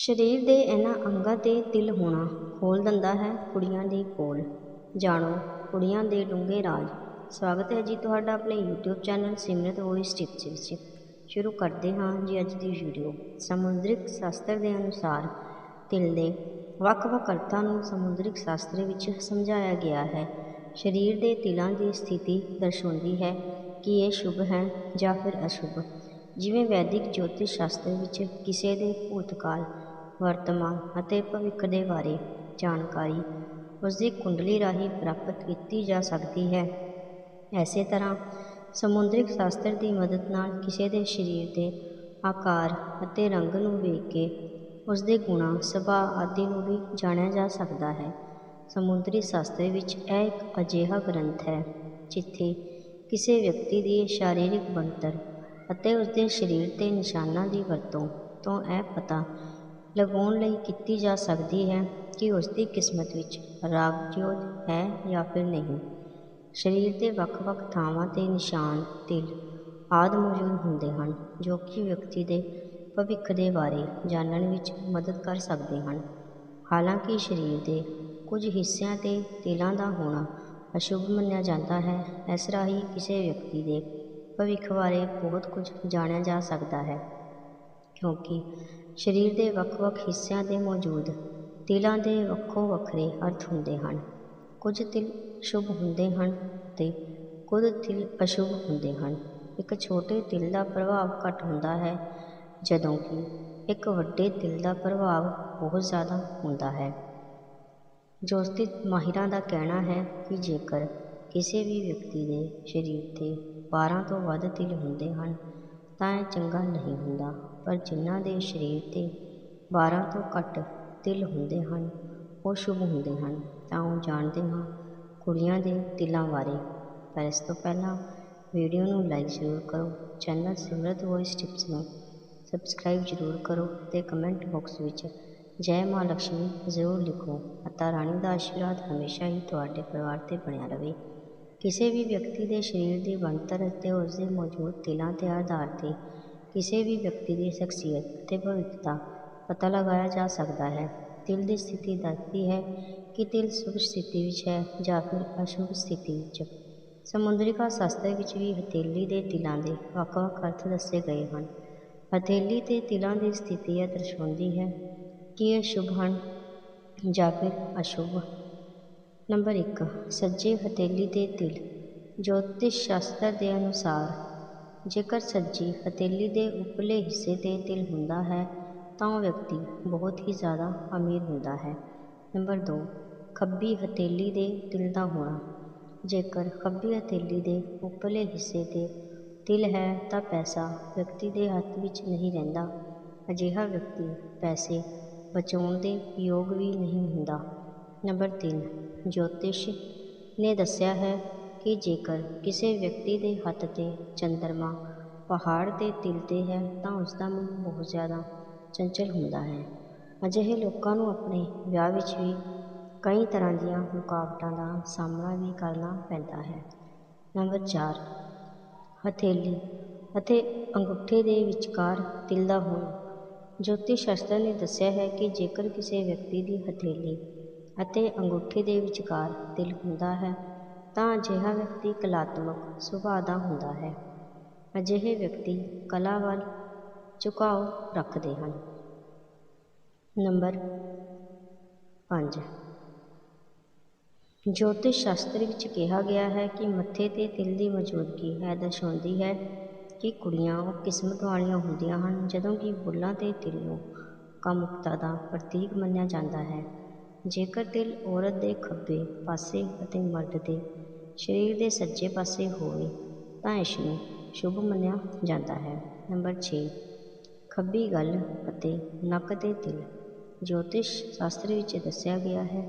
ਸਰੀਰ ਦੇ ਇਹਨਾਂ ਅੰਗਾਂ 'ਤੇ ਤਿਲ ਹੋਣਾ ਖੋਲ੍ਹ ਦਿੰਦਾ ਹੈ ਕੁੜੀਆਂ ਦੇ ਕੋਲ। ਜਾਣੋ, ਕੁੜੀਆਂ ਦੇ ਡੂੰਘੇ ਰਾਜ਼। ਸਵਾਗਤ ਹੈ ਜੀ ਤੁਹਾਡਾ ਆਪਣੇ YouTube channel Simrat voice tips ਵਿੱਚ। ਸ਼ੁਰੂ ਕਰਦੇ ਹਾਂ ਜੀ ਅੱਜ ਦੀ ਵੀਡੀਓ ਸਮੁੰਦਰਿਕ ਸ਼ਾਸਤਰ ਦੇ ਅਨੁਸਾਰ ਤਿਲ ਦੇ ਵੱਖ-ਵੱਖ ਅਰਥਾਂ ਨੂੰ ਸਮੁੰਦਰਿਕ ਸ਼ਾਸਤਰ ਵਿੱਚ ਸਮਝਾਇਆ ਗਿਆ ਹੈ। ਸਰੀਰ ਦੇ ਤਿਲਾਂ ਦੀ ਸਥਿਤੀ ਦਰਸਾਉਂਦੀ ਹੈ ਕਿ ਇਹ ਸ਼ੁਭ ਹੈ ਜਾਂ ਫਿਰ ਅਸ਼ੁਭ। ਜਿਵੇਂ ਵੈਦਿਕ ਜੋਤਿਸ਼ ਸ਼ਾਸਤਰ ਵਿੱਚ ਕਿਸੇ ਦੇ ਭੂਤਕਾਲ ਵਰਤਮਾਨ ਅਤੇ ਭਵਿੱਖ ਦੇ ਬਾਰੇ ਜਾਣਕਾਰੀ ਉਸਦੀ ਕੁੰਡਲੀ ਰਾਹੀਂ ਪ੍ਰਾਪਤ ਕੀਤੀ ਜਾ ਸਕਦੀ ਹੈ। ਇਸੇ ਤਰ੍ਹਾਂ ਸਮੁੰਦਰਿਕ ਸ਼ਾਸਤਰ ਦੀ ਮਦਦ ਨਾਲ ਕਿਸੇ ਦੇ ਸਰੀਰ ਦੇ ਆਕਾਰ ਅਤੇ ਰੰਗ ਨੂੰ ਵੇਖ ਕੇ ਉਸਦੇ ਗੁਣਾਂ, ਸੁਭਾਅ ਆਦਿ ਨੂੰ ਵੀ ਜਾਣਿਆ ਜਾ ਸਕਦਾ ਹੈ। ਸਮੁੰਦਰੀ ਸ਼ਾਸਤਰ ਵਿੱਚ ਇਹ ਇੱਕ ਅਜਿਹਾ ਗ੍ਰੰਥ ਹੈ ਜਿੱਥੇ ਕਿਸੇ ਵਿਅਕਤੀ ਦੀ ਸਰੀਰਕ ਬਣਤਰ ਅਤੇ ਉਸਦੇ ਸਰੀਰ 'ਤੇ ਨਿਸ਼ਾਨਾਂ ਦੀ ਵਰਤੋਂ ਤੋਂ ਇਹ ਪਤਾ ਲਗਾਉਣ ਲਈ ਕੀਤੀ ਜਾ ਸਕਦੀ ਹੈ ਕਿ ਉਸਦੀ ਕਿਸਮਤ ਵਿੱਚ ਰਾਗਯੋਗ ਹੈ ਜਾਂ ਫਿਰ ਨਹੀਂ। ਸਰੀਰ ਦੇ ਵੱਖ-ਵੱਖ ਥਾਵਾਂ 'ਤੇ ਨਿਸ਼ਾਨ, ਤਿਲ ਆਦਿ ਮੌਜੂਦ ਹੁੰਦੇ ਹਨ, ਜੋ ਕਿ ਵਿਅਕਤੀ ਦੇ ਭਵਿੱਖ ਦੇ ਬਾਰੇ ਜਾਣਨ ਵਿੱਚ ਮਦਦ ਕਰ ਸਕਦੇ ਹਨ। ਹਾਲਾਂਕਿ ਸਰੀਰ ਦੇ ਕੁਝ ਹਿੱਸਿਆਂ 'ਤੇ ਤਿਲਾਂ ਦਾ ਹੋਣਾ ਅਸ਼ੁਭ ਮੰਨਿਆ ਜਾਂਦਾ ਹੈ, ਇਸ ਰਾਹੀਂ ਕਿਸੇ ਵਿਅਕਤੀ ਦੇ ਭਵਿੱਖ ਬਾਰੇ ਬਹੁਤ ਕੁਝ ਜਾਣਿਆ ਜਾ ਸਕਦਾ ਹੈ, ਕਿਉਂਕਿ ਸਰੀਰ ਦੇ ਵੱਖ-ਵੱਖ ਹਿੱਸਿਆਂ 'ਤੇ ਮੌਜੂਦ ਤਿਲਾਂ ਦੇ ਵੱਖੋ ਵੱਖਰੇ ਅਰਥ ਹੁੰਦੇ ਹਨ। ਕੁਝ ਤਿਲ ਸ਼ੁਭ ਹੁੰਦੇ ਹਨ ਅਤੇ ਕੁਝ ਤਿਲ ਅਸ਼ੁਭ ਹੁੰਦੇ ਹਨ। ਇੱਕ ਛੋਟੇ ਤਿਲ ਦਾ ਪ੍ਰਭਾਵ ਘੱਟ ਹੁੰਦਾ ਹੈ, ਜਦੋਂ ਕਿ ਇੱਕ ਵੱਡੇ ਤਿਲ ਦਾ ਪ੍ਰਭਾਵ ਬਹੁਤ ਜ਼ਿਆਦਾ ਹੁੰਦਾ ਹੈ। ਜੋਤਿਸ਼ ਮਾਹਿਰਾਂ ਦਾ ਕਹਿਣਾ ਹੈ ਕਿ ਜੇਕਰ ਕਿਸੇ ਵੀ ਵਿਅਕਤੀ ਦੇ ਸਰੀਰ 'ਤੇ ਬਾਰਾਂ ਤੋਂ ਵੱਧ ਤਿਲ ਹੁੰਦੇ ਹਨ ਤਾਂ ਇਹ ਚੰਗਾ ਨਹੀਂ ਹੁੰਦਾ, ਪਰ ਜਿਨ੍ਹਾਂ ਦੇ ਸਰੀਰ 'ਤੇ ਬਾਰਾਂ ਤੋਂ ਘੱਟ ਤਿਲ ਹੁੰਦੇ ਹਨ, ਉਹ ਸ਼ੁਭ ਹੁੰਦੇ ਹਨ। ਤਾਂ ਉਹ ਜਾਣਦੇ ਹਾਂ ਕੁੜੀਆਂ ਦੇ ਤਿਲਾਂ ਬਾਰੇ। ਪਰ ਇਸ ਤੋਂ ਪਹਿਲਾਂ ਵੀਡੀਓ ਨੂੰ ਲਾਈਕ ਜ਼ਰੂਰ ਕਰੋ, ਚੈਨਲ ਸਿਮਰਤ ਵੌਇਸ ਟਿਪਸ ਨੂੰ ਸਬਸਕ੍ਰਾਈਬ ਜ਼ਰੂਰ ਕਰੋ ਤੇ ਕਮੈਂਟ ਬਾਕਸ ਵਿੱਚ ਜੈ ਮਾਂ ਲక్ష్ਮੀ ਜ਼ਰੂਰ ਲਿਖੋ। ਮਾਤਾ ਰਾਣੀ ਦਾ ਆਸ਼ੀਰਵਾਦ ਹਮੇਸ਼ਾ ਹੀ ਤੁਹਾਡੇ ਪਰਿਵਾਰ 'ਤੇ ਬਣਿਆ ਰਹੇ। ਕਿਸੇ ਵੀ ਵਿਅਕਤੀ ਦੇ ਸਰੀਰ ਦੀ ਬਣਤਰ ਅਤੇ ਉਸਦੇ ਮੌਜੂਦ ਤਿਲਾਂ ਦੇ ਆਧਾਰ 'ਤੇ ਕਿਸੇ ਵੀ ਵਿਅਕਤੀ ਦੀ ਸ਼ਖਸੀਅਤ ਅਤੇ ਭਵਿੱਖ ਦਾ ਪਤਾ ਲਗਾਇਆ ਜਾ ਸਕਦਾ ਹੈ। ਤਿਲ ਦੀ ਸਥਿਤੀ ਦੱਸਦੀ ਹੈ ਕਿ ਤਿਲ ਸ਼ੁਭ ਸਥਿਤੀ ਵਿੱਚ ਹੈ ਜਾਂ ਫਿਰ ਅਸ਼ੁਭ ਸਥਿਤੀ ਵਿੱਚ। ਸਮੁੰਦਰਿਕਾ ਸ਼ਾਸਤਰ ਵਿੱਚ ਵੀ ਹਥੇਲੀ ਦੇ ਤਿਲਾਂ ਦੇ ਵੱਖ-ਵੱਖ ਅਰਥ ਦੱਸੇ ਗਏ ਹਨ। ਹਥੇਲੀ 'ਤੇ ਤਿਲਾਂ ਦੀ ਸਥਿਤੀ ਇਹ ਦਰਸਾਉਂਦੀ ਹੈ ਕਿ ਇਹ ਸ਼ੁਭ ਹਨ ਜਾਂ ਫਿਰ ਅਸ਼ੁਭ ਨੰਬਰ 1 ਸੱਜੇ ਹਥੇਲੀ ਦੇ ਤਿਲ ਜੋਤਿਸ਼ ਸ਼ਾਸਤਰ ਦੇ ਅਨੁਸਾਰ। ਜੇਕਰ ਸੱਜੀ ਹਥੇਲੀ ਦੇ ਉਪਰਲੇ ਹਿੱਸੇ 'ਤੇ ਤਿਲ ਹੁੰਦਾ ਹੈ, ਤਾਂ ਉਹ ਵਿਅਕਤੀ ਬਹੁਤ ਹੀ ਜ਼ਿਆਦਾ ਅਮੀਰ ਹੁੰਦਾ ਹੈ। ਨੰਬਰ 2 ਖੱਬੀ ਹਥੇਲੀ ਦੇ ਤਿਲ ਦਾ ਹੋਣਾ। ਜੇਕਰ ਖੱਬੀ ਹਥੇਲੀ ਦੇ ਉਪਰਲੇ ਹਿੱਸੇ 'ਤੇ ਤਿਲ ਹੈ, ਤਾਂ ਪੈਸਾ ਵਿਅਕਤੀ ਦੇ ਹੱਥ ਵਿੱਚ ਨਹੀਂ ਰਹਿੰਦਾ। ਅਜਿਹਾ ਵਿਅਕਤੀ ਪੈਸੇ ਬਚਾਉਣ ਦੇ ਯੋਗ ਵੀ ਨਹੀਂ ਹੁੰਦਾ। ਨੰਬਰ 3 ਜੋਤਿਸ਼ ਨੇ ਦੱਸਿਆ ਹੈ ਕਿ ਜੇਕਰ ਕਿਸੇ ਵਿਅਕਤੀ ਦੇ ਹੱਥ 'ਤੇ ਚੰਦਰਮਾ ਪਹਾੜ ਦੇ ਤਿਲ 'ਤੇ ਹੈ ਤਾਂ ਉਸ ਦਾ ਮਨ ਬਹੁਤ ਜ਼ਿਆਦਾ ਚੰਚਲ ਹੁੰਦਾ ਹੈ। ਅਜਿਹੇ ਲੋਕਾਂ ਨੂੰ ਆਪਣੇ ਵਿਆਹ ਵਿੱਚ ਵੀ ਕਈ ਤਰ੍ਹਾਂ ਦੀਆਂ ਰੁਕਾਵਟਾਂ ਦਾ ਸਾਹਮਣਾ ਵੀ ਕਰਨਾ ਪੈਂਦਾ ਹੈ। ਨੰਬਰ 4 ਹਥੇਲੀ ਅਤੇ ਅੰਗੂਠੇ ਦੇ ਵਿਚਕਾਰ ਤਿਲ ਦਾ ਹੋਣਾ। ਜੋਤਿਸ਼ ਸ਼ਾਸਤਰ ਨੇ ਦੱਸਿਆ ਹੈ ਕਿ ਜੇਕਰ ਕਿਸੇ ਵਿਅਕਤੀ ਦੀ ਹਥੇਲੀ ਅਤੇ ਅੰਗੂਠੇ ਦੇ ਵਿਚਕਾਰ ਦਿਲ ਹੁੰਦਾ ਹੈ, ਤਾਂ ਅਜਿਹਾ ਵਿਅਕਤੀ ਕਲਾਤਮਕ ਸੁਭਾਅ ਦਾ ਹੁੰਦਾ ਹੈ। ਅਜਿਹੇ ਵਿਅਕਤੀ ਕਲਾ ਵੱਲ ਝੁਕਾਓ ਰੱਖਦੇ ਹਨ। ਨੰਬਰ 5 ਜੋਤਿਸ਼ ਸ਼ਾਸਤਰ ਵਿੱਚ ਕਿਹਾ ਗਿਆ ਹੈ ਕਿ ਮੱਥੇ 'ਤੇ ਤਿਲ ਦੀ ਮੌਜੂਦਗੀ ਇਹ ਦਰਸਾਉਂਦੀ ਹੈ ਕਿ ਕੁੜੀਆਂ ਉਹ ਕਿਸਮਤ ਵਾਲੀਆਂ ਹੁੰਦੀਆਂ ਹਨ, ਜਦੋਂ ਕਿ ਬੁੱਲ੍ਹਾਂ 'ਤੇ ਤਿਲ ਨੂੰ ਕਾਮੁਕਤਾ ਦਾ ਪ੍ਰਤੀਕ ਮੰਨਿਆ ਜਾਂਦਾ ਹੈ। ਜੇਕਰ ਦਿਲ ਔਰਤ ਦੇ ਖੱਬੇ ਪਾਸੇ ਅਤੇ ਮਰਦ ਦੇ ਸਰੀਰ ਦੇ ਸੱਜੇ ਪਾਸੇ ਹੋਵੇ, ਤਾਂ ਇਸ ਨੂੰ ਸ਼ੁਭ ਮੰਨਿਆ ਜਾਂਦਾ ਹੈ। ਨੰਬਰ 6 ਖੱਬੀ ਗੱਲ ਅਤੇ ਨੱਕ ਦੇ ਦਿਲ। ਜੋਤਿਸ਼ ਸ਼ਾਸਤਰ ਵਿੱਚ ਦੱਸਿਆ ਗਿਆ ਹੈ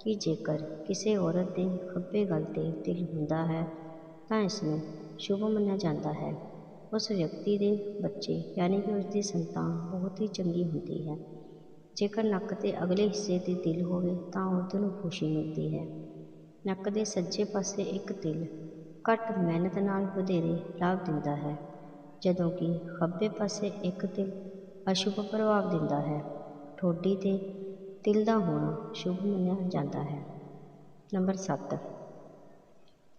ਕਿ ਜੇਕਰ ਕਿਸੇ ਔਰਤ ਦੇ ਖੱਬੇ ਗੱਲ 'ਤੇ ਦਿਲ ਹੁੰਦਾ ਹੈ, ਤਾਂ ਇਸ ਨੂੰ ਸ਼ੁਭ ਮੰਨਿਆ ਜਾਂਦਾ ਹੈ। ਉਸ ਵਿਅਕਤੀ ਦੇ ਬੱਚੇ, ਯਾਨੀ ਕਿ ਉਸ ਦੀ ਸੰਤਾਨ, ਬਹੁਤ ਹੀ ਚੰਗੀ ਹੁੰਦੀ ਹੈ। ਜੇਕਰ ਨੱਕ ਦੇ ਅਗਲੇ ਹਿੱਸੇ 'ਤੇ ਤਿਲ ਹੋਵੇ ਤਾਂ ਔਰਤ ਨੂੰ ਖੁਸ਼ੀ ਮਿਲਦੀ ਹੈ। ਨੱਕ ਦੇ ਸੱਜੇ ਪਾਸੇ ਇੱਕ ਤਿਲ ਘੱਟ ਮਿਹਨਤ ਨਾਲ ਵਧੇਰੇ ਲਾਭ ਦਿੰਦਾ ਹੈ, ਜਦੋਂ ਕਿ ਖੱਬੇ ਪਾਸੇ ਇੱਕ ਤਿਲ ਅਸ਼ੁਭ ਪ੍ਰਭਾਵ ਦਿੰਦਾ ਹੈ। ਠੋਡੀ ਤੇ ਤਿਲ ਦਾ ਹੋਣਾ ਸ਼ੁਭ ਮੰਨਿਆ ਜਾਂਦਾ ਹੈ। ਨੰਬਰ 7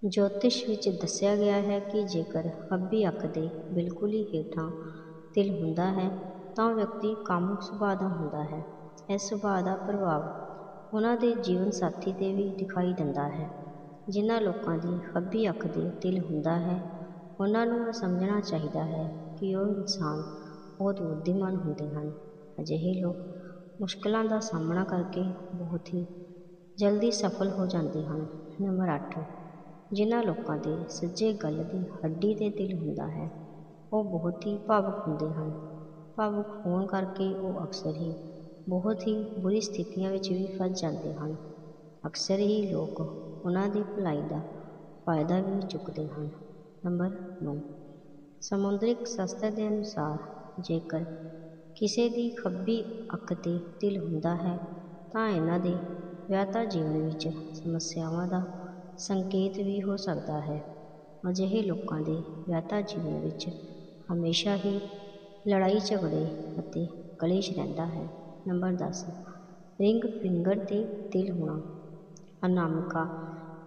ਜੋਤਿਸ਼ ਵਿੱਚ ਦੱਸਿਆ ਗਿਆ ਹੈ ਕਿ ਜੇਕਰ ਖੱਬੀ ਅੱਖ ਦੇ ਬਿਲਕੁਲ ਹੀ ਹੇਠਾਂ ਤਿਲ ਹੁੰਦਾ ਹੈ ਤਾਂ ਵਿਅਕਤੀ ਕਾਮੁਕ ਸੁਭਾਅ ਦਾ ਹੁੰਦਾ ਹੈ। ਇਸ ਸੁਭਾਅ ਦਾ ਪ੍ਰਭਾਵ ਉਹਨਾਂ ਦੇ ਜੀਵਨ ਸਾਥੀ 'ਤੇ ਵੀ ਦਿਖਾਈ ਦਿੰਦਾ ਹੈ। ਜਿਨ੍ਹਾਂ ਲੋਕਾਂ ਦੀ ਖੱਬੀ ਅੱਖ ਦੇ ਦਿਲ ਹੁੰਦਾ ਹੈ, ਉਹਨਾਂ ਨੂੰ ਇਹ ਸਮਝਣਾ ਚਾਹੀਦਾ ਹੈ ਕਿ ਉਹ ਇਨਸਾਨ ਬਹੁਤ ਬੁੱਧੀਮਾਨ ਹੁੰਦੇ ਹਨ। ਅਜਿਹੇ ਲੋਕ ਮੁਸ਼ਕਲਾਂ ਦਾ ਸਾਹਮਣਾ ਕਰਕੇ ਬਹੁਤ ਹੀ ਜਲਦੀ ਸਫਲ ਹੋ ਜਾਂਦੇ ਹਨ। ਨੰਬਰ ਅੱਠ, ਜਿਨ੍ਹਾਂ ਲੋਕਾਂ ਦੇ ਸੱਜੇ ਗੱਲ ਦੀ ਹੱਡੀ 'ਤੇ ਦਿਲ ਹੁੰਦਾ ਹੈ, ਉਹ ਬਹੁਤ ਹੀ ਭਾਵੁਕ ਹੁੰਦੇ ਹਨ। ਭਾਵੁਕ ਹੋਣ ਕਰਕੇ ਉਹ ਅਕਸਰ ਹੀ ਬਹੁਤ ਹੀ ਬੁਰੀ ਸਥਿਤੀਆਂ ਵਿੱਚ ਵੀ ਫਸ ਜਾਂਦੇ ਹਨ। ਅਕਸਰ ਹੀ ਲੋਕ ਉਹਨਾਂ ਦੀ ਭਲਾਈ ਦਾ ਫਾਇਦਾ ਵੀ ਚੁੱਕਦੇ ਹਨ। ਨੰਬਰ 9 ਸਮੁੰਦਰਿਕ ਸ਼ਾਸਤਰ ਦੇ ਅਨੁਸਾਰ ਜੇਕਰ ਕਿਸੇ ਦੀ ਖੱਬੀ ਅੱਖ 'ਤੇ ਤਿਲ ਹੁੰਦਾ ਹੈ, ਤਾਂ ਇਹਨਾਂ ਦੇ ਵਿਆਹਤਾ ਜੀਵਨ ਵਿੱਚ ਸਮੱਸਿਆਵਾਂ ਦਾ ਸੰਕੇਤ ਵੀ ਹੋ ਸਕਦਾ ਹੈ। ਅਜਿਹੇ ਲੋਕਾਂ ਦੇ ਵਿਆਹਤਾ ਜੀਵਨ ਵਿੱਚ ਹਮੇਸ਼ਾ ਹੀ ਲੜਾਈ ਝਗੜੇ ਅਤੇ ਕਲੇਸ਼ ਰਹਿੰਦਾ ਹੈ। ਨੰਬਰ ਦਸ, ਰਿੰਗ ਫਿੰਗਰ 'ਤੇ ਤਿਲ ਹੋਣਾ। ਅਨਾਮਿਕਾ,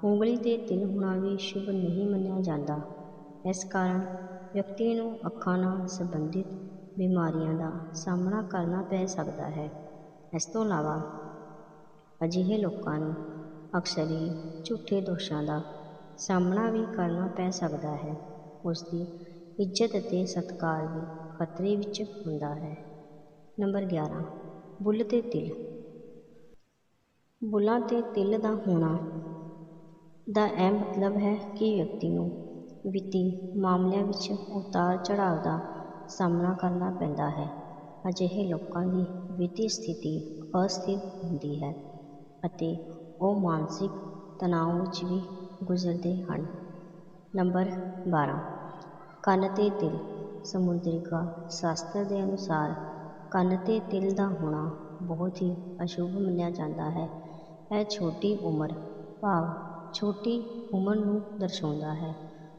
ਉਂਗਲੀ 'ਤੇ ਤਿਲ ਹੋਣਾ ਵੀ ਸ਼ੁਭ ਨਹੀਂ ਮੰਨਿਆ ਜਾਂਦਾ। ਇਸ ਕਾਰਨ ਵਿਅਕਤੀ ਨੂੰ ਅੱਖਾਂ ਨਾਲ ਸੰਬੰਧਿਤ ਬਿਮਾਰੀਆਂ ਦਾ ਸਾਹਮਣਾ ਕਰਨਾ ਪੈ ਸਕਦਾ ਹੈ। ਇਸ ਤੋਂ ਇਲਾਵਾ ਅਜਿਹੇ ਲੋਕਾਂ ਨੂੰ ਅਕਸਰ ਹੀ ਝੂਠੇ ਦੋਸ਼ਾਂ ਦਾ ਸਾਹਮਣਾ ਵੀ ਕਰਨਾ ਪੈ ਸਕਦਾ ਹੈ। ਉਸ ਦੀ ਇੱਜ਼ਤ ਅਤੇ ਸਤਿਕਾਰ ਵੀ ਖਤਰੇ ਵਿੱਚ ਹੁੰਦਾ ਹੈ। ਨੰਬਰ 11 ਬੁੱਲ ਤੇ ਤਿਲ। ਬੁੱਲਾਂ ਤੇ ਤਿਲ ਦਾ ਹੋਣਾ ਦਾ ਇਹ ਮਤਲਬ ਹੈ ਕਿ ਵਿਅਕਤੀ ਨੂੰ ਵਿੱਤੀ ਮਾਮਲਿਆਂ ਵਿੱਚ ਉਤਾਰ ਚੜਾਅ ਦਾ ਸਾਹਮਣਾ ਕਰਨਾ ਪੈਂਦਾ ਹੈ। ਅਜਿਹੇ ਲੋਕਾਂ ਦੀ ਵਿੱਤੀ ਸਥਿਤੀ ਅਸਥਿਰ ਹੁੰਦੀ ਹੈ ਅਤੇ ਉਹ ਮਾਨਸਿਕ ਤਣਾਅ ਵਿੱਚ ਵੀ ਗੁਜ਼ਰਦੇ ਹਨ। ਨੰਬਰ 12 ਕੰਨ 'ਤੇ ਤਿਲ। ਸਮੁੰਦਰਿਕਾ ਸ਼ਾਸਤਰ ਦੇ ਅਨੁਸਾਰ ਕੰਨ 'ਤੇ ਤਿਲ ਦਾ ਹੋਣਾ ਬਹੁਤ ਹੀ ਅਸ਼ੁਭ ਮੰਨਿਆ ਜਾਂਦਾ ਹੈ। ਇਹ ਛੋਟੀ ਉਮਰ ਭਾਵ ਛੋਟੀ ਉਮਰ ਨੂੰ ਦਰਸਾਉਂਦਾ ਹੈ।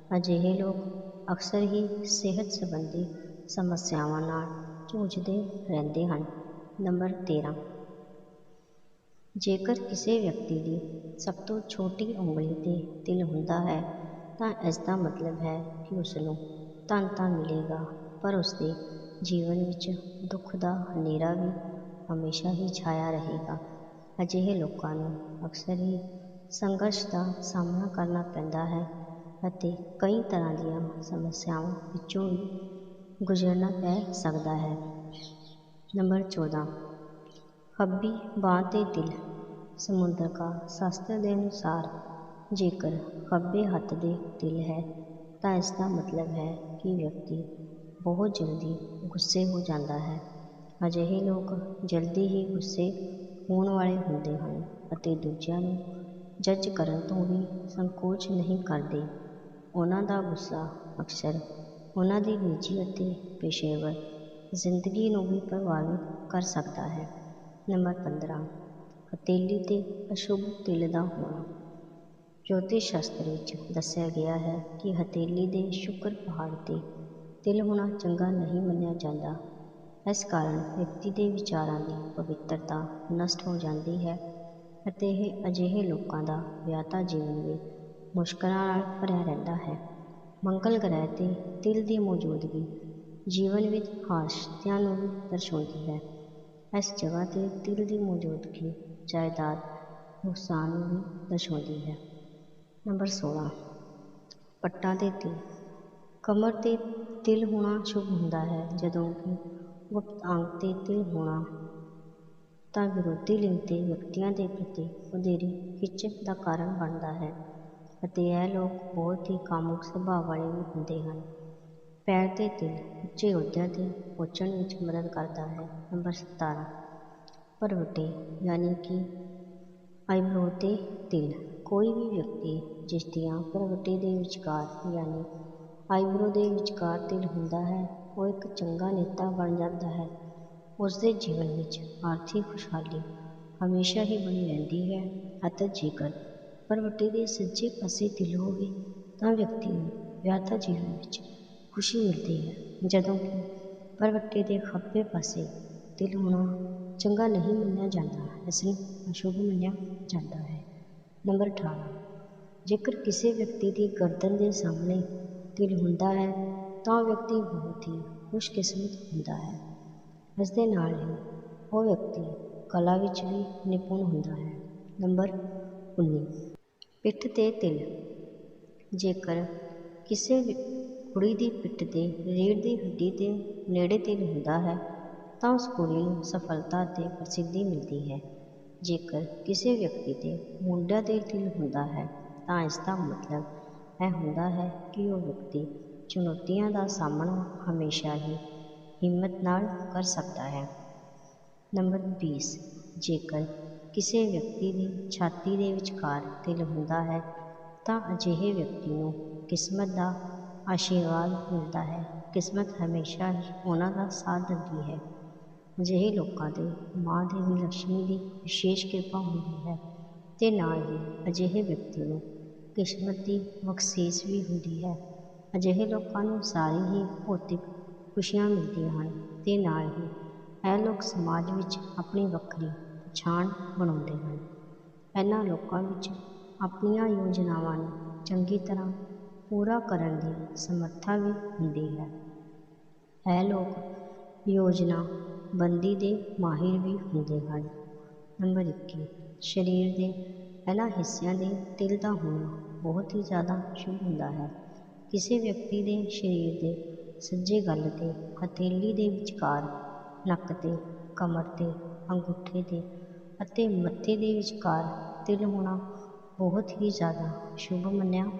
ਅਜਿਹੇ ਲੋਕ ਅਕਸਰ ਹੀ ਸਿਹਤ ਸੰਬੰਧੀ ਸਮੱਸਿਆਵਾਂ ਨਾਲ ਜੂਝਦੇ ਰਹਿੰਦੇ ਹਨ। ਨੰਬਰ 13 ਜੇਕਰ ਕਿਸੇ ਵਿਅਕਤੀ ਦੀ ਸਭ ਤੋਂ ਛੋਟੀ ਉਂਗਲੀ 'ਤੇ ਤਿਲ ਹੁੰਦਾ ਹੈ, ਤਾਂ ਇਸ ਦਾ ਮਤਲਬ ਹੈ ਕਿ ਉਸ ਨੂੰ ਧਨ ਤਾਂ ਮਿਲੇਗਾ, ਪਰ ਉਸਦੇ ਜੀਵਨ ਵਿੱਚ ਦੁੱਖ ਦਾ ਹਨੇਰਾ ਵੀ ਹਮੇਸ਼ਾ ਹੀ ਛਾਇਆ ਰਹੇਗਾ। ਅਜਿਹੇ ਲੋਕਾਂ ਨੂੰ ਅਕਸਰ ਹੀ ਸੰਘਰਸ਼ ਦਾ ਸਾਹਮਣਾ ਕਰਨਾ ਪੈਂਦਾ ਹੈ ਅਤੇ ਕਈ ਤਰ੍ਹਾਂ ਦੀਆਂ ਸਮੱਸਿਆਵਾਂ ਵਿੱਚੋਂ ਵੀ ਗੁਜ਼ਰਨਾ ਪੈ ਸਕਦਾ ਹੈ। ਨੰਬਰ 14 ਖੱਬੀ ਬਾਂਹ 'ਤੇ ਤਿਲ ਸਮੁੰਦਰਕਾ ਸ਼ਾਸਤਰ ਦੇ ਅਨੁਸਾਰ ਜੇਕਰ ਖੱਬੇ ਹੱਥ ਦੇ ਦਿਲ ਹੈ ਤਾਂ ਇਸ ਦਾ ਮਤਲਬ ਹੈ ਕਿ ਵਿਅਕਤੀ ਬਹੁਤ ਜਲਦੀ ਗੁੱਸੇ ਹੋ ਜਾਂਦਾ ਹੈ। ਅਜਿਹੇ ਲੋਕ ਜਲਦੀ ਹੀ ਗੁੱਸੇ ਹੋਣ ਵਾਲੇ ਹੁੰਦੇ ਹਨ ਅਤੇ ਦੂਜਿਆਂ ਨੂੰ ਜੱਜ ਕਰਨ ਤੋਂ ਵੀ ਸੰਕੋਚ ਨਹੀਂ ਕਰਦੇ। ਉਹਨਾਂ ਦਾ ਗੁੱਸਾ ਅਕਸਰ ਉਹਨਾਂ ਦੀ ਨਿੱਜੀ ਅਤੇ ਪੇਸ਼ੇਵਰ ਜ਼ਿੰਦਗੀ ਨੂੰ ਵੀ ਪ੍ਰਭਾਵਿਤ ਕਰ ਸਕਦਾ ਹੈ। ਨੰਬਰ 15 ਹਥੇਲੀ 'ਤੇ ਅਸ਼ੁੱਭ ਤਿਲ ਦਾ ਹੋਣਾ। ਜੋਤਿਸ਼ ਸ਼ਾਸਤਰ ਵਿੱਚ ਦੱਸਿਆ ਗਿਆ ਹੈ ਕਿ ਹਥੇਲੀ ਦੇ ਸ਼ੁੱਕਰ ਪਹਾੜ 'ਤੇ ਤਿਲ ਹੋਣਾ ਚੰਗਾ ਨਹੀਂ ਮੰਨਿਆ ਜਾਂਦਾ। ਇਸ ਕਾਰਨ ਵਿਅਕਤੀ ਦੇ ਵਿਚਾਰਾਂ ਦੀ ਪਵਿੱਤਰਤਾ ਨਸ਼ਟ ਹੋ ਜਾਂਦੀ ਹੈ ਅਤੇ ਇਹ ਅਜਿਹੇ ਲੋਕਾਂ ਦਾ ਵਿਆਹਤਾ ਜੀਵਨ ਵੀ ਮੁਸ਼ਕਲਾਂ ਨਾਲ ਭਰਿਆ ਰਹਿੰਦਾ ਹੈ। ਮੰਗਲ ਗ੍ਰਹਿ 'ਤੇ ਤਿਲ ਦੀ ਮੌਜੂਦਗੀ ਜੀਵਨ ਵਿੱਚ ਹਾਸਤਿਆਂ ਨੂੰ ਵੀ ਦਰਸਾਉਂਦੀ ਹੈ। ਇਸ ਜਗ੍ਹਾ 'ਤੇ ਤਿਲ ਦੀ ਮੌਜੂਦਗੀ, ਜਾਇਦਾਦ, ਨੁਕਸਾਨ ਨੂੰ ਵੀ ਦਰਸਾਉਂਦੀ ਹੈ। ਨੰਬਰ 16 ਪੱਟਾਂ 'ਤੇ। ਤਿਲ ਕਮਰ 'ਤੇ ਤਿਲ ਹੋਣਾ ਸ਼ੁਭ ਹੁੰਦਾ ਹੈ। ਜਦੋਂ ਕਿ ਗੁਪਤ ਅੰਗ 'ਤੇ ਤਿਲ ਹੋਣਾ ਤਾਂ ਵਿਰੋਧੀ ਲਿੰਗ ਦੇ ਵਿਅਕਤੀਆਂ ਦੇ ਪ੍ਰਤੀ ਵਧੇਰੇ ਖਿੱਚ ਦਾ ਕਾਰਨ ਬਣਦਾ ਹੈ ਅਤੇ ਇਹ ਲੋਕ ਬਹੁਤ ਹੀ ਕਾਮੁਕ ਸੁਭਾਅ ਵਾਲੇ ਵੀ ਹੁੰਦੇ ਹਨ। ਪੈਰ 'ਤੇ ਤਿਲ ਉੱਚੇ ਅਹੁਦਿਆਂ 'ਤੇ ਪਹੁੰਚਣ ਵਿੱਚ ਮਦਦ ਕਰਦਾ ਹੈ। ਨੰਬਰ 17 ਭਰਵੱਟੇ, ਯਾਨੀ ਕਿ ਆਈਬ੍ਰੋ 'ਤੇ ਤਿਲ। ਕੋਈ ਵੀ ਵਿਅਕਤੀ ਜਿਸ ਦੀਆਂ ਭਰਵੱਟੇ ਦੇ ਵਿਚਕਾਰ ਯਾਨੀ ਆਈਬ੍ਰੋ ਦੇ ਵਿਚਕਾਰ ਤਿਲ ਹੁੰਦਾ ਹੈ, ਉਹ ਇੱਕ ਚੰਗਾ ਨੇਤਾ ਬਣ ਜਾਂਦਾ ਹੈ। ਉਸ ਦੇ ਜੀਵਨ ਵਿੱਚ ਆਰਥਿਕ ਖੁਸ਼ਹਾਲੀ ਹਮੇਸ਼ਾ ਹੀ ਬਣੀ ਰਹਿੰਦੀ ਹੈ ਅਤੇ ਜੇਕਰ ਭਰਵੱਟੇ ਦੇ ਸੱਜੇ ਪਾਸੇ ਤਿਲ ਹੋਵੇ, ਤਾਂ ਵਿਅਕਤੀ ਨੂੰ ਵਿਆਹਤਾ ਜੀਵਨ ਵਿੱਚ ਖੁਸ਼ੀ ਮਿਲਦੀ ਹੈ। ਜਦੋਂ ਕਿ ਭਰਵੱਟੇ ਦੇ ਖੱਬੇ ਪਾਸੇ ਤਿਲ ਹੋਣਾ ਚੰਗਾ ਨਹੀਂ ਮੰਨਿਆ ਜਾਂਦਾ, ਇਸ ਨੂੰ ਅਸ਼ੁਭ ਮੰਨਿਆ ਜਾਂਦਾ ਹੈ। ਨੰਬਰ 18 ਜੇਕਰ ਕਿਸੇ ਵਿਅਕਤੀ ਦੀ ਗਰਦਨ ਦੇ ਸਾਹਮਣੇ ਤਿਲ ਹੁੰਦਾ ਹੈ, ਤਾਂ ਉਹ ਵਿਅਕਤੀ ਬਹੁਤ ਹੀ ਖੁਸ਼ਕਿਸਮਤ ਹੁੰਦਾ ਹੈ। ਇਸ ਦੇ ਨਾਲ ਹੀ ਉਹ ਵਿਅਕਤੀ ਕਲਾ ਵਿੱਚ ਵੀ ਨਿਪੁੰਨ ਹੁੰਦਾ ਹੈ। ਨੰਬਰ 19 ਪਿੱਠ ਤੇ ਤਿਲ। ਜੇਕਰ ਕਿਸੇ ਵੀ, ਕੁੜੀ ਦੀ ਪਿੱਠ ਤੇ ਰੀੜ੍ਹ ਦੀ ਹੱਡੀ ਦੇ ਨੇੜੇ ਤਿਲ ਹੁੰਦਾ ਹੈ, ਤਾਂ ਉਸ ਕੁੜੀ ਨੂੰ ਸਫਲਤਾ ਅਤੇ ਪ੍ਰਸਿੱਧੀ ਮਿਲਦੀ ਹੈ। ਜੇਕਰ ਕਿਸੇ ਵਿਅਕਤੀ ਦੇ ਮੁੰਡਾ ਤੇ ਦਿਲ ਹੁੰਦਾ ਹੈ, ਤਾਂ ਇਸ ਦਾ ਮਤਲਬ ਇਹ ਹੁੰਦਾ ਹੈ ਕਿ ਉਹ ਵਿਅਕਤੀ ਚੁਣੌਤੀਆਂ ਦਾ ਸਾਹਮਣਾ ਹਮੇਸ਼ਾ ਹੀ ਹਿੰਮਤ ਨਾਲ ਕਰ ਸਕਦਾ ਹੈ। ਨੰਬਰ 20 ਜੇਕਰ ਕਿਸੇ ਵਿਅਕਤੀ ਦੀ ਛਾਤੀ ਦੇ ਵਿਚਕਾਰ ਦਿਲ ਹੁੰਦਾ ਹੈ, ਤਾਂ ਅਜਿਹੇ ਵਿਅਕਤੀ ਨੂੰ ਕਿਸਮਤ ਦਾ ਆਸ਼ੀਰਵਾਦ ਮਿਲਦਾ ਹੈ। ਕਿਸਮਤ ਹਮੇਸ਼ਾ ਹੀ ਉਹਨਾਂ ਦਾ ਸਾਥ ਦਿੰਦੀ ਹੈ। ਅਜਿਹੇ ਲੋਕਾਂ 'ਤੇ ਮਾਂ ਦੇਵੀ ਲਕਸ਼ਮੀ ਦੀ ਵਿਸ਼ੇਸ਼ ਕਿਰਪਾ ਹੁੰਦੀ ਹੈ ਅਤੇ ਨਾਲ ਹੀ ਅਜਿਹੇ ਵਿਅਕਤੀ ਨੂੰ ਕਿਸਮਤ ਦੀ ਬਖਸ਼ੀਸ਼ ਵੀ ਹੁੰਦੀ ਹੈ। ਅਜਿਹੇ ਲੋਕਾਂ ਨੂੰ ਸਾਰੀ ਹੀ ਭੌਤਿਕ ਖੁਸ਼ੀਆਂ ਮਿਲਦੀਆਂ ਹਨ ਅਤੇ ਨਾਲ ਹੀ ਇਹ ਲੋਕ ਸਮਾਜ ਵਿੱਚ ਆਪਣੀ ਵੱਖਰੀ ਪਛਾਣ ਬਣਾਉਂਦੇ ਹਨ। ਇਹਨਾਂ ਲੋਕਾਂ ਵਿੱਚ ਆਪਣੀਆਂ ਯੋਜਨਾਵਾਂ ਨੂੰ ਚੰਗੀ ਤਰ੍ਹਾਂ ਪੂਰਾ ਕਰਨ ਦੀ ਸਮਰੱਥਾ ਵੀ ਹੁੰਦੀ ਹੈ। ਇਹ ਲੋਕ ਯੋਜਨਾ ਬੰਦੀ ਦੇ ਮਾਹਿਰ ਵੀ ਹੁੰਦੇ ਹਨ। ਨੰਬਰ 21 ਸਰੀਰ ਦੇ ਪਹਿਲਾਂ ਹਿੱਸਿਆਂ ਦੇ ਤਿਲ ਦਾ ਹੋਣਾ ਬਹੁਤ ਹੀ ਜ਼ਿਆਦਾ ਸ਼ੁਭ ਹੁੰਦਾ ਹੈ। ਕਿਸੇ ਵਿਅਕਤੀ ਦੇ ਸਰੀਰ ਦੇ ਸੱਜੇ ਗੱਲ ਤੇ ਹਥੇਲੀ ਦੇ ਵਿਚਕਾਰ, ਨੱਕ ਤੇ ਕਮਰ ਤੇ ਅੰਗੂਠੇ ਤੇ ਅਤੇ ਮੱਥੇ ਦੇ ਵਿਚਕਾਰ ਤਿਲ ਹੋਣਾ ਬਹੁਤ ਹੀ ਜ਼ਿਆਦਾ ਸ਼ੁਭ ਮੰਨਿਆ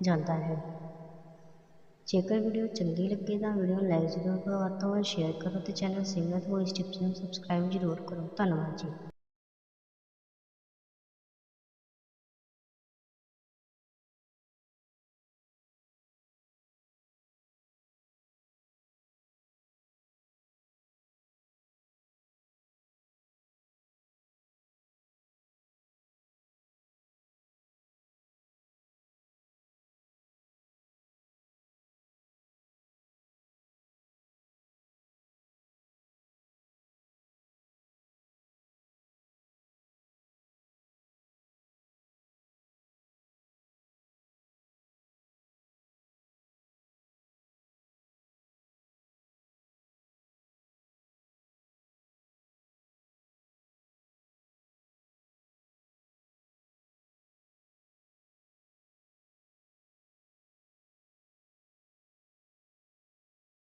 ਜਾਂਦਾ ਹੈ। ਜੇਕਰ ਵੀਡੀਓ ਚੰਗੀ ਲੱਗੇ ਤਾਂ ਵੀਡੀਓ ਨੂੰ ਲਾਈਕ ਜ਼ਰੂਰ ਕਰੋ, ਵੱਧ ਤੋਂ ਵੱਧ ਸ਼ੇਅਰ ਕਰੋ ਅਤੇ ਚੈਨਲ ਸਿਮਰਤ ਹੋਈ ਟਿਪਸ ਨੂੰ ਸਬਸਕ੍ਰਾਈਬ ਜ਼ਰੂਰ ਕਰੋ। ਧੰਨਵਾਦ ਜੀ।